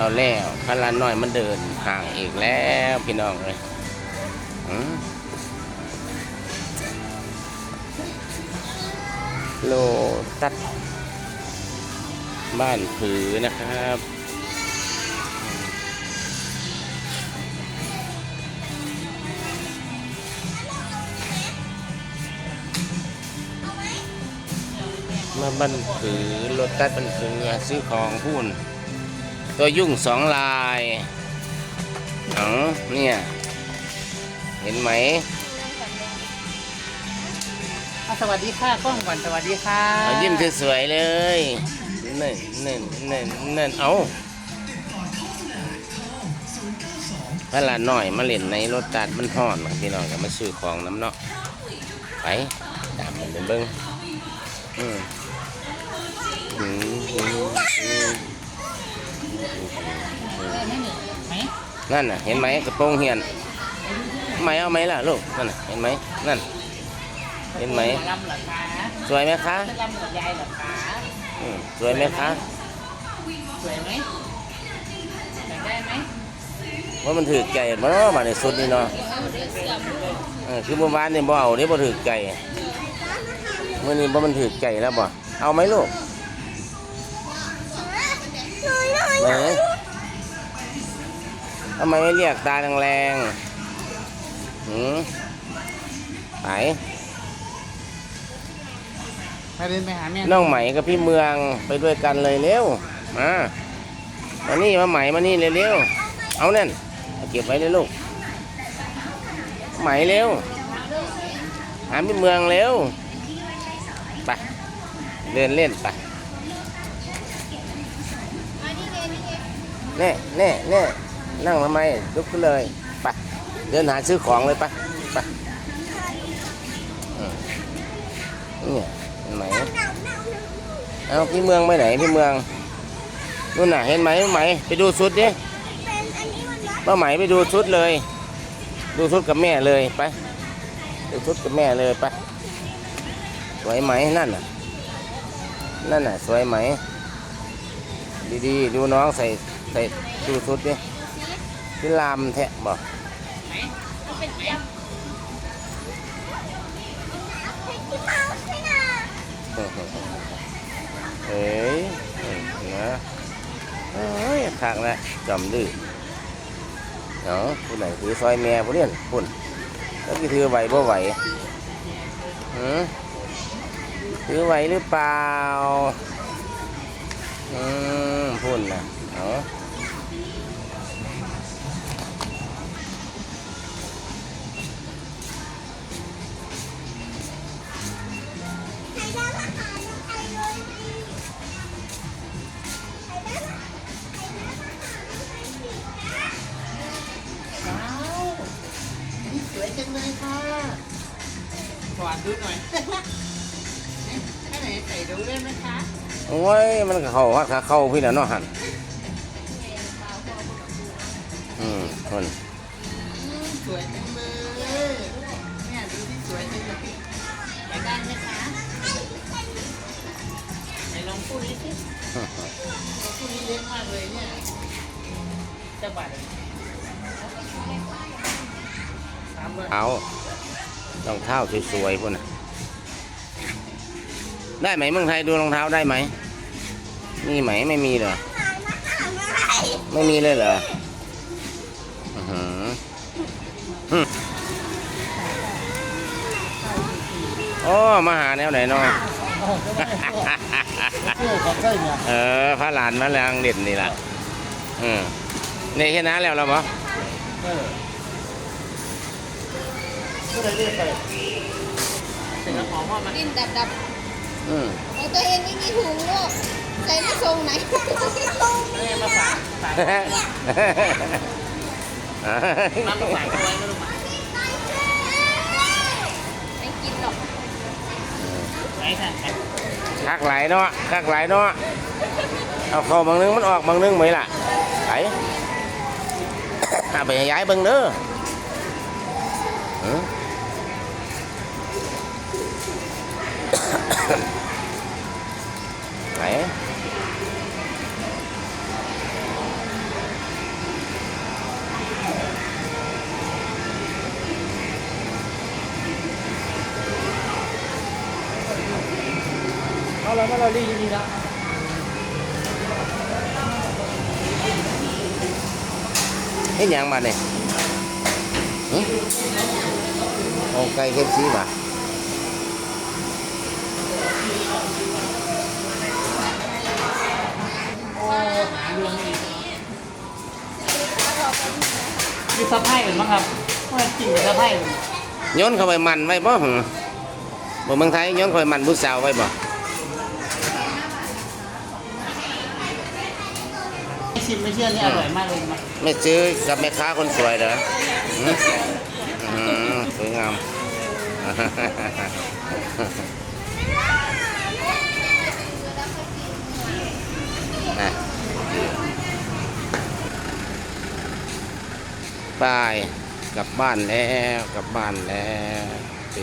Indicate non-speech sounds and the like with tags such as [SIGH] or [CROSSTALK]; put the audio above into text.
เอาแล้วพลานน้อยมันเดินห่างอีกแล้วพี่น้องเลยโลตัด บ้านผือนะครับมาบันผือรถตัดบันผือซื้อของพูน ตัวยุ่งสองลายอ๋อเนี่ย เห็นไหม อะสวัสดีค่ะกล้องก่อนสวัสดีค่ะเอายิ้มสวยๆเลยนั่นนั่นนั่นนั่นเอาพระหลานหน่อยมาเล่นในรถตัดมันห่อนพี่น้องก็มาซื้อของน้ำเนาะไปตามมันไปเบิ้งอืม นั่นน่ะเห็นไหมกระโปรงเหียนไหมเอาไหมล่ะลูกนั่นน่ะเห็นไหมนั่น เห็นไหมลำเหรอคะสวยไหมคะจะลำเหรอยายเหรอคะอืมสวยไหมคะสวยไหมอยากได้ไหมว่ามันถือใจบ่เนาะมาในสุดนี่เนาะเออคือเมื่อวานนี่บ่เอานี่บ่ถือใจเมื่อนี้บ่มันถือใจแล้วบ่เอาไหมลูกไหน ทำไมไม่เรียกตาแรงๆหืมไปไปเดินไปหาแม่น้องไหมกับพี่เมืองไปด้วยกันเลยเร็ว มา มานี่มาไหมมานี่เร็วๆ เอานั่นเอาเก็บไว้เลยลูก ไหมเร็ว หาพี่เมืองเร็ว ไป เดินเล่นไปเน่เน่เน่ นั่งทำไมลุกขึ้นเลยไปเดินหาซื้อของเลยไปไปเนี่ยเห็นไหมเอาพี่เมืองไปไหนพี่เมืองนู่นน่ะเห็นไหมไหมไปดูชุดดิป้าไหมไปดูชุดเลย ดูชุดกับแม่เลยไปดูชุดกับแม่เลยไปสวยไหมนั่นน่ะนั่นน่ะสวยไหมดีๆดูน้องใส่ใส่ดูชุดดิ ที่ลามแทะบอกเอ้ยนะเอ้ยทางละจำดื้อเนาะผู้ไหนถือซอยแม่ผู้เนี่ยพุ่นแล้วกี่ถือไหวบ่ไหวหือถือไหวหรือเปล่าอืมพุ่นนะเนาะ จังเลยค่ะขอดูหน่อยให้ไหนใส่ดูได้ไหมคะโอ้ยมันก็เข้าวัดขาเข้าพี่น่ะเนาะหันอืมพุ่นอืมสวยจังเลยเนี่ยดูที่สวยจังเลยอยากได้ไหมคะไหนลองพูดดิสิลองพูดนี้เล็กมากเลยเนี่ยจะบาดเลยสามร้อย เอารองเท้าสวยๆพุ่นน่ะ ได้ไหมเมืองไทยดูรองเท้าได้ไหม มีไหมไม่มีเหรอ ไม่มีเลยเหรออือฮึโอ้มาหาแนวไหนนาะของเออพระหลานมาแรงเด่นนี่ล่ะ อืมนี่แค่นั้นแล้วเหราบอ เออก็ได้เรียกไปเสร็จแล้วหอมว่ามันดินดับดับอืมเอาตัวเองไม่มีถุงลูกใส่ไม่ทรงไหนแม่มาฝากฝากน้ำมาฝากเอาไว้ไม่รู้มาไม่กินหรอกไอ้ท่านคักไหลายเนาะคักไหลายเนาะเอาเข้าบางนึงมันออกบางนึงไหมล่ะไปเอาไปย้ายเบิ่งเด้อหือไ [LAUGHS] Đấy. Nó là nó là đi gì đó. cái nhang mà này ừ? ok kem gì mà หยังมาเนี่ยหึเอาไก่เคฟซีมาโอ้รวมอีกมีซับไพ่อื่นบ้างครับว่าจริงกับซับไพ่อื่นโย้อนเข้าไปมันไว้บ่หึบ่เมืองไทยโย้อนเข้าไปมันผู้สาวไว้บ่ไม่ชิมไม่เชื่อนี่อร่อยมากเลยนะไม่ซื้อกับแม่ค้าคนสวยเหรอหึอืมสวยงาม ไปกลับบ้านแล้ว กลับบ้านแล้วเ